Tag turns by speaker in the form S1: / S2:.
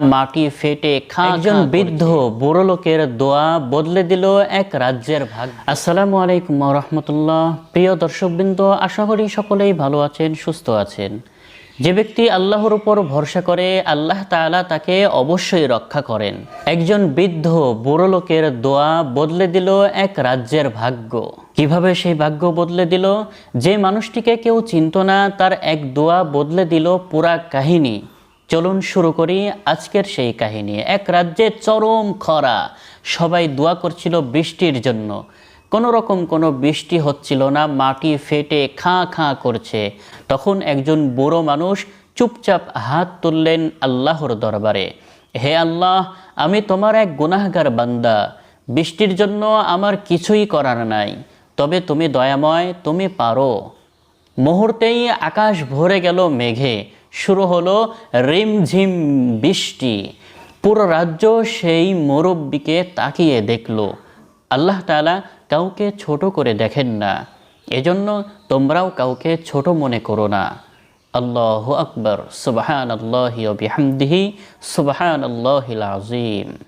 S1: মাটি ফেটে খা একজন বৃদ্ধ বুড়ো লোকের দোয়া বদলে দিল এক রাজ্যের ভাগ। আসসালামু আলাইকুম রহমতুল্লাহ। প্রিয় দর্শকবৃন্দ আশা করি সকলেই ভালো আছেন সুস্থ আছেন। যে ব্যক্তি আল্লাহর উপর ভরসা করে আল্লাহ তাআলা তাকে অবশ্যই রক্ষা করেন। একজন বৃদ্ধ বুড়ো লোকের দোয়া বদলে দিল এক রাজ্যের ভাগ্য। কীভাবে সেই ভাগ্য বদলে দিল? যে মানুষটিকে কেউ চিনত না তার এক দোয়া বদলে দিল পুরা কাহিনী। চলুন শুরু করি আজকের সেই কাহিনী। এক রাজ্যে চরম খরা। সবাই দোয়া করছিল বৃষ্টির জন্য। কোনো রকম কোনো বৃষ্টি হচ্ছিল না, মাটি ফেটে খাঁ খাঁ করছে। তখন একজন বুড়ো মানুষ চুপচাপ হাত তুললেন আল্লাহর দরবারে। হে আল্লাহ, আমি তোমার এক গুনাহগার বান্দা। বৃষ্টির জন্য আমার কিছুই করার নাই। তবে তুমি দয়াময়, তুমি পারো। মুহূর্তেই আকাশ ভরে গেল মেঘে। শুরু হলো রিমঝিম বৃষ্টি। পুরো রাজ্য সেই মুরব্বীকে তাকিয়ে দেখল। আল্লাহ তালা কাউকে ছোট করে দেখেন না। এজন্য তোমরাও কাউকে ছোট মনে করো না। আল্লাহ আকবর। সুবাহান আল্লাহ বিহামদিহি। সুবাহান আল্লাহিল আজিম